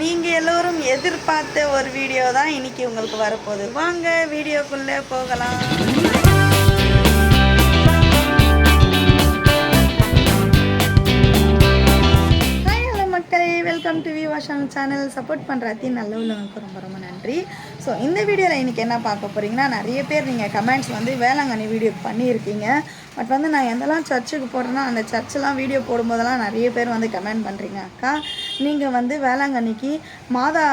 நீங்கள் எல்லோரும் எதிர்பார்த்த ஒரு வீடியோ தான் இன்னைக்கு உங்களுக்கு வரப்போகுது. வாங்க வீடியோக்குள்ளே போகலாம். வெல்கம் சேனல் சப்போர்ட் பண்ணுற அத்தி நல்ல உள்ளவங்களுக்கு ரொம்ப ரொம்ப நன்றி. ஸோ இந்த வீடியோவில் இன்றைக்கி என்ன பார்க்க போகிறீங்கன்னா நிறைய பேர் நீங்கள் கமெண்ட்ஸ் வந்து வேளாங்கண்ணி வீடியோ பண்ணியிருக்கீங்க. பட் வந்து நான் எந்தெல்லாம் சர்ச்சுக்கு போடுறேன்னா அந்த சர்ச்செலாம் வீடியோ போடும்போதெல்லாம் நிறைய பேர் வந்து கமெண்ட் பண்ணுறீங்க அக்கா நீங்கள் வந்து வேளாங்கண்ணிக்கு மாதா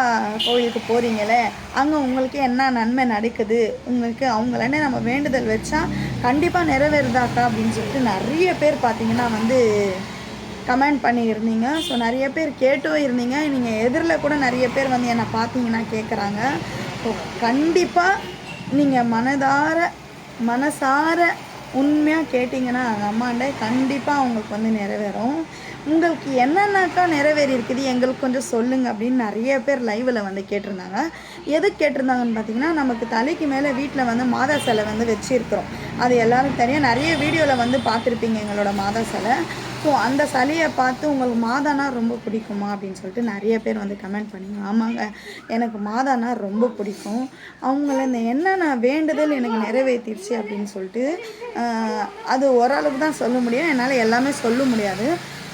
கோயிலுக்கு போகிறீங்களே அங்கே உங்களுக்கு என்ன நன்மை நடக்குது? உங்களுக்கு அவங்களே நம்ம வேண்டுதல் வச்சா கண்டிப்பாக நிறைவேறுதாக்கா அப்படின்னு சொல்லிட்டு நிறைய பேர் பார்த்தீங்கன்னா வந்து கமெண்ட் பண்ணியிருந்தீங்க. ஸோ நிறைய பேர் கேட்டும் இருந்தீங்க. நீங்கள் எதிரில் கூட நிறைய பேர் வந்து என்னை பார்த்தீங்கன்னா கேட்குறாங்க ஸோ கண்டிப்பாக நீங்கள் மனதார மனசார உண்மையாக கேட்டிங்கன்னா அது அம்மாண்டே கண்டிப்பாக அவங்களுக்கு வந்து நிறைவேறும். உங்களுக்கு என்னென்னாக்கா நிறைவேறி இருக்குது எங்களுக்கு கொஞ்சம் சொல்லுங்கள் அப்படின்னு நிறைய பேர் லைவில் வந்து கேட்டிருந்தாங்க. எதுக்கு கேட்டிருந்தாங்கன்னு பார்த்தீங்கன்னா நமக்கு தலைக்கு மேலே வீட்டில் வந்து மாதா சிலை வந்து வச்சுருக்கிறோம். அது எல்லாரும் தெரியும் நிறைய வீடியோவில் வந்து பார்த்துருப்பீங்க எங்களோட மாதா சிலை. ஸோ அந்த சளியை பார்த்து உங்களுக்கு மாதானா ரொம்ப பிடிக்குமா அப்படின்னு சொல்லிட்டு நிறைய பேர் வந்து கமெண்ட் பண்ணீங்க. ஆமாங்க. எனக்கு மாதானா ரொம்ப பிடிக்கும். அவங்கள இந்த என்னென்ன வேண்டுதல் எனக்கு நிறைவேற்றிடுச்சு அப்படின்னு சொல்லிட்டு அது ஓரளவுக்கு தான் சொல்ல முடியும். என்னால் எல்லாமே சொல்ல முடியாது.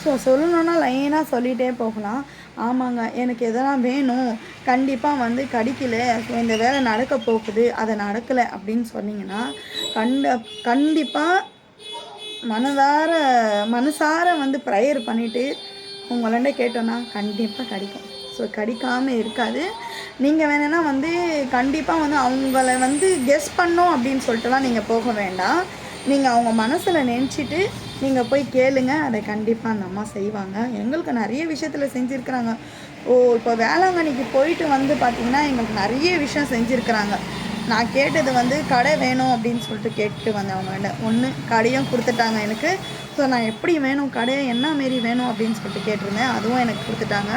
ஸோ சொல்லணுன்னா லைனாக சொல்லிகிட்டே போகலாம். ஆமாங்க. எனக்கு எதெல்லாம் வேணும் கண்டிப்பாக வந்து கிடைக்கல. ஸோ இந்த வேலை நடக்க போகுது. அதை நடக்கலை அப்படின்னு சொன்னீங்கன்னா கண்ட கண்டிப்பாக மனதார மனசார வந்து ப்ரேயர் பண்ணிவிட்டு உங்களாண்ட கேட்டோன்னா கண்டிப்பாக கிடைக்கும். ஸோ கடிக்காமல் இருக்காது. நீங்கள் வேணும்னா வந்து கண்டிப்பாக வந்து அவங்கள வந்து கெஸ் பண்ணோம் அப்படின்னு சொல்லிட்டுலாம் நீங்கள் போக வேண்டாம். நீங்கள் அவங்க மனசில் நினச்சிட்டு நீங்கள் போய் கேளுங்க. அதை கண்டிப்பாக அந்த அம்மா செய்வாங்க. எங்களுக்கு நிறைய விஷயத்தில் செஞ்சுருக்குறாங்க. ஓ இப்போ வேளாங்கண்ணிக்கு போயிட்டு வந்து பார்த்திங்கன்னா எங்களுக்கு நிறைய விஷயம் செஞ்சுருக்குறாங்க. நான் கேட்டது வந்து கடை வேணும் அப்படின்னு சொல்லிட்டு கேட்டு வந்தேன் அவங்கள்ட்ட ஒன்று கடையும் கொடுத்துட்டாங்க எனக்கு. ஸோ நான் எப்படி வேணும் கடையை என்ன மாரி வேணும் அப்படின்னு சொல்லிட்டு கேட்டிருந்தேன். அதுவும் எனக்கு கொடுத்துட்டாங்க.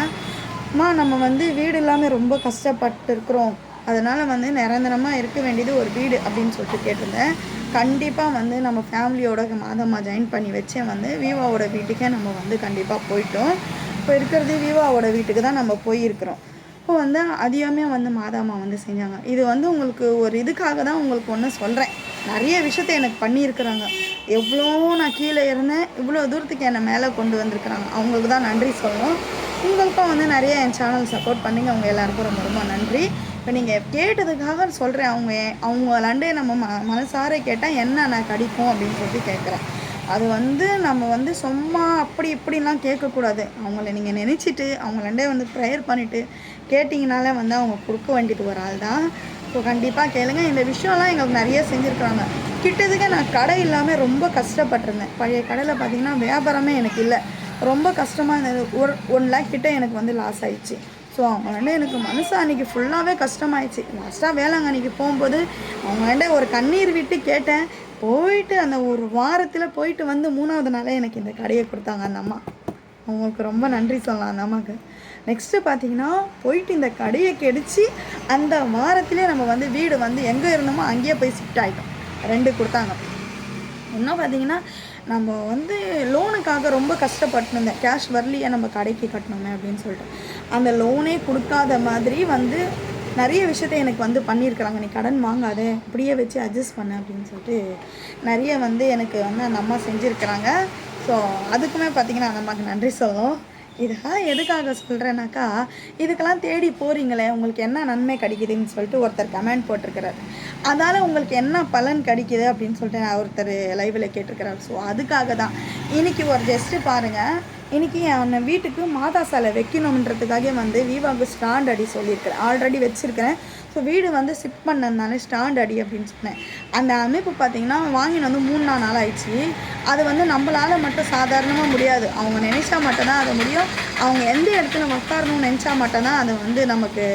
அம்மா நம்ம வந்து வீடு இல்லாமல் ரொம்ப கஷ்டப்பட்டு இருக்கிறோம் அதனால் வந்து நிரந்தரமாக இருக்க வேண்டியது ஒரு வீடு அப்படின்னு சொல்லிட்டு கேட்டிருந்தேன். கண்டிப்பாக வந்து நம்ம ஃபேமிலியோட மாதமாக ஜாயின் பண்ணி வச்சே வந்து வீவாவோட வீட்டுக்கே நம்ம வந்து கண்டிப்பாக போயிட்டோம். இப்போ இருக்கிறது வீவாவோட வீட்டுக்கு தான் நம்ம போயிருக்கிறோம். அப்போ வந்து அதிகமே வந்து மாதாமா வந்து செஞ்சாங்க. இது வந்து உங்களுக்கு ஒரு இதுக்காக தான் உங்களுக்கு ஒன்று சொல்கிறேன் நிறைய விஷயத்த எனக்கு பண்ணியிருக்கிறாங்க. எவ்வளோ நான் கீழே இருந்தேன் இவ்வளோ தூரத்துக்கு என்னை மேலே கொண்டு வந்திருக்கிறாங்க. அவங்களுக்கு தான் நன்றி சொல்லணும். உங்களுக்கும் வந்து நிறைய என் சேனல் சப்போர்ட் பண்ணிங்க. அவங்க எல்லாருக்கும் ரொம்ப ரொம்ப நன்றி. இப்போ நீங்கள் கேட்டதுக்காக சொல்கிறேன் அவங்க அவங்களாண்டே நம்ம ம மனசார கேட்டால் என்ன நான் கடிக்கும் அப்படின்னு சொல்லிட்டு கேட்குறேன். அது வந்து நம்ம வந்து சும்மா அப்படி இப்படிலாம் கேட்கக்கூடாது. அவங்கள நீங்கள் நினச்சிட்டு அவங்களாண்டே வந்து ப்ரேயர் பண்ணிவிட்டு கேட்டிங்கனாலே வந்து அவங்க கொடுக்க வேண்டியது ஒரு ஆள் தான். ஸோ கண்டிப்பாக கேளுங்க. இந்த விஷயம்லாம் எங்களுக்கு நிறைய செஞ்சுருக்குறாங்க. கிட்டத்துக்கு நான் கடை இல்லாமல் ரொம்ப கஷ்டப்பட்டிருந்தேன். பழைய கடையில் பார்த்தீங்கன்னா வியாபாரமே எனக்கு இல்லை. ரொம்ப கஷ்டமாக இருந்தது. ஒரு ஒன் லேக் கிட்டே எனக்கு வந்து லாஸ் ஆயிடுச்சு. ஸோ அவங்க வந்து எனக்கு மனசு அன்றைக்கி ஃபுல்லாகவே கஷ்டமாயிடுச்சு. லாஸ்ட்டாக வேளாங்கண்ணிக்கு போகும்போது அவங்க ஒரு கண்ணீர் விட்டு கேட்டேன். போயிட்டு அந்த ஒரு வாரத்தில் போயிட்டு வந்து மூணாவது நாளே எனக்கு இந்த கடையை கொடுத்தாங்க அந்த அம்மா. அவங்களுக்கு ரொம்ப நன்றி சொல்லலாம் அந்த அம்மாவுக்கு நெக்ஸ்ட்டு பார்த்தீங்கன்னா போயிட்டு இந்த கடையை கெடிச்சு அந்த வாரத்திலே நம்ம வந்து வீடு வந்து எங்கே இருந்தோமோ அங்கேயே போய் ஷிஃப்ட் ஆகிட்டோம் ரெண்டு கொடுத்தாங்க. இன்னும் பார்த்தீங்கன்னா நம்ம வந்து லோனுக்காக ரொம்ப கஷ்டப்பட்டுருந்தேன் கேஷ் வரலையே நம்ம கடைக்கு கட்டணுமே அப்படின்னு சொல்லிட்டு. அந்த லோனே கொடுக்காத மாதிரி வந்து நிறைய விஷயத்த எனக்கு வந்து பண்ணியிருக்கிறாங்க. நீ கடன் வாங்காத இப்படியே வச்சு அட்ஜஸ்ட் பண்ண அப்படின்னு சொல்லிட்டு நிறைய வந்து எனக்கு வந்து அந்த அம்மா செஞ்சுருக்கிறாங்க. ஸோ அதுக்குமே பார்த்தீங்கன்னா அந்த அம்மாவுக்கு நன்றி சொல்லணும். இதெல்லாம் எதுக்காக சொல்கிறேன்னாக்கா இதுக்கெல்லாம் தேடி போகிறீங்களே உங்களுக்கு என்ன நன்மை கிடைக்குதுன்னு சொல்லிட்டு ஒருத்தர் கமெண்ட் போட்டிருக்கிறார். அதால் உங்களுக்கு என்ன பலன் கிடைக்குது அப்படின்னு சொல்லிட்டு ஒருத்தர் லைவில் கேட்டிருக்கிறார். ஸோ அதுக்காக தான் இன்றைக்கி ஒரு ஜஸ்ட்டு பாருங்கள் இன்னைக்கு அவனை வீட்டுக்கு மாதா சாலை வைக்கணுன்றதுக்காக வந்து விவாவுக்கு ஸ்டாண்ட் அடி சொல்லியிருக்கிறேன். ஆல்ரெடி வச்சுருக்கிறேன். ஸோ வீடு வந்து ஷிஃப்ட் பண்ணதுனால ஸ்டாண்ட் அடி அப்படின்னு சொன்னேன். அந்த அமைப்பு பார்த்தீங்கன்னா வாங்கின வந்து மூணு நாள் நாள் ஆயிடுச்சு. அது வந்து நம்மளால் மட்டும் சாதாரணமாக முடியாது. அவங்க நினைச்சா மட்டும்தான் அது முடியும். அவங்க எந்த இடத்துல உட்காரணும்னு நினச்சா மட்டும்தான் அது வந்து நமக்கு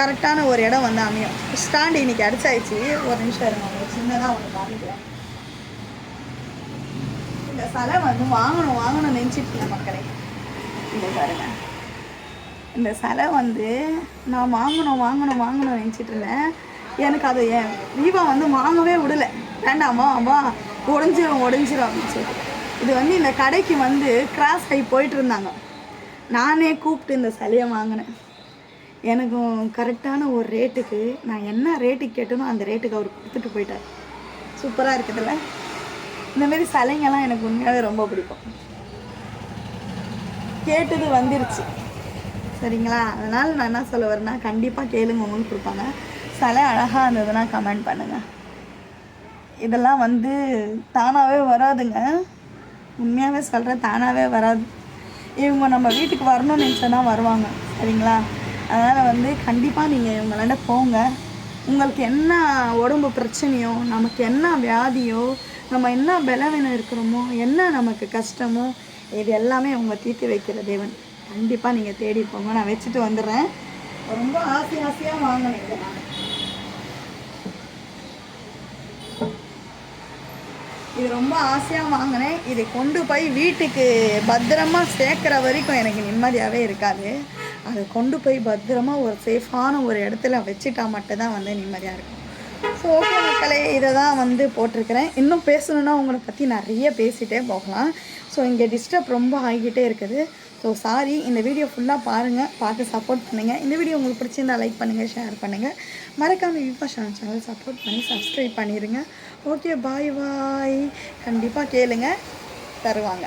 கரெக்டான ஒரு இடம் வந்து அமையும். ஸ்டாண்ட் இன்னைக்கு அடிச்சாயிடுச்சு ஒரு நிமிஷம் இருங்க. சின்னதாக ஒன்று காமிக்கிறேன். சிலை வந்து வாங்கணும் வாங்கணும் நினச்சிட்டு மக்களே. இந்த பாருங்க. இந்த சிலை வந்து நான் வாங்கணும் வாங்கணும் வாங்கணும் நினச்சிட்டு இருந்தேன். எனக்கு அது என் தீபா வந்து வாங்கவே விடலை. வேண்டாமா அம்மா உடஞ்சிரும் உடஞ்சிரும் அப்படின்னு சொல்லிட்டு. இது வந்து இந்த கடைக்கு வந்து கிராஸ் ஆகி போயிட்டு இருந்தாங்க. நானே கூப்பிட்டு இந்த சிலையை வாங்கினேன். எனக்கும் கரெக்டான ஒரு ரேட்டுக்கு நான் என்ன ரேட்டுக்கு கேட்டனோ அந்த ரேட்டுக்கு அவர் கொடுத்துட்டு போயிட்டார். சூப்பராக இருக்குதுல்ல? இந்த மாதிரி சிலைங்கெல்லாம் எனக்கு உண்மையாகவே ரொம்ப பிடிக்கும். கேட்டது வந்துருச்சு. சரிங்களா? அதனால் நான் என்ன சொல்ல வரேன்னா கண்டிப்பாக கேளுங்க உங்களுக்கு கொடுப்பாங்க. சிலை அழகாக இருந்ததுன்னா கமெண்ட் பண்ணுங்கள் இதெல்லாம் வந்து தானாகவே வராதுங்க. உண்மையாகவே சொல்கிறேன் தானாகவே வராது. இவங்க நம்ம வீட்டுக்கு வரணும்னு நினச்சா தான் வருவாங்க. சரிங்களா? அதனால் வந்து கண்டிப்பாக நீங்கள் இவங்களாண்ட போங்க. உங்களுக்கு என்ன உடம்பு பிரச்சனையோ நமக்கு என்ன வியாதியோ நம்ம என்ன பலவீனம் இருக்கிறோமோ என்ன நமக்கு கஷ்டமோ இது எல்லாமே அவங்க தீர்த்து வைக்கிற தேவன். கண்டிப்பாக நீங்கள் தேடி போங்க. நான் வச்சுட்டு வந்துடுறேன். ரொம்ப ஆசை ஆசையாக வாங்கினேன் இதை நான். இது ரொம்ப ஆசையாக வாங்கினேன். இதை கொண்டு போய் வீட்டுக்கு பத்திரமா சேர்க்குற வரைக்கும் எனக்கு நிம்மதியாகவே இருக்காது. அதை கொண்டு போய் பத்திரமா ஒரு சேஃபான ஒரு இடத்துல வச்சுட்டா மட்டும்தான் வந்து நிம்மதியாக இருக்கும். ஸோ ஓகே மக்களே இதை தான் வந்து போட்டிருக்கிறேன். இன்னும் பேசணுன்னா உங்களை பற்றி நிறைய பேசிகிட்டே போகலாம். ஸோ இங்கே டிஸ்டர்ப் ரொம்ப ஆகிக்கிட்டே இருக்குது. ஸோ சாரி இந்த வீடியோ ஃபுல்லாக பாருங்கள் பார்த்து சப்போர்ட் பண்ணுங்கள் இந்த வீடியோ உங்களுக்கு பிடிச்சிருந்தா லைக் பண்ணுங்கள் ஷேர் பண்ணுங்கள் மறக்காமல் விபா சேனல் சப்போர்ட் பண்ணி சப்ஸ்கிரைப் பண்ணிடுங்க ஓகே பாய் பாய் கண்டிப்பாக கேளுங்க தருவாங்க.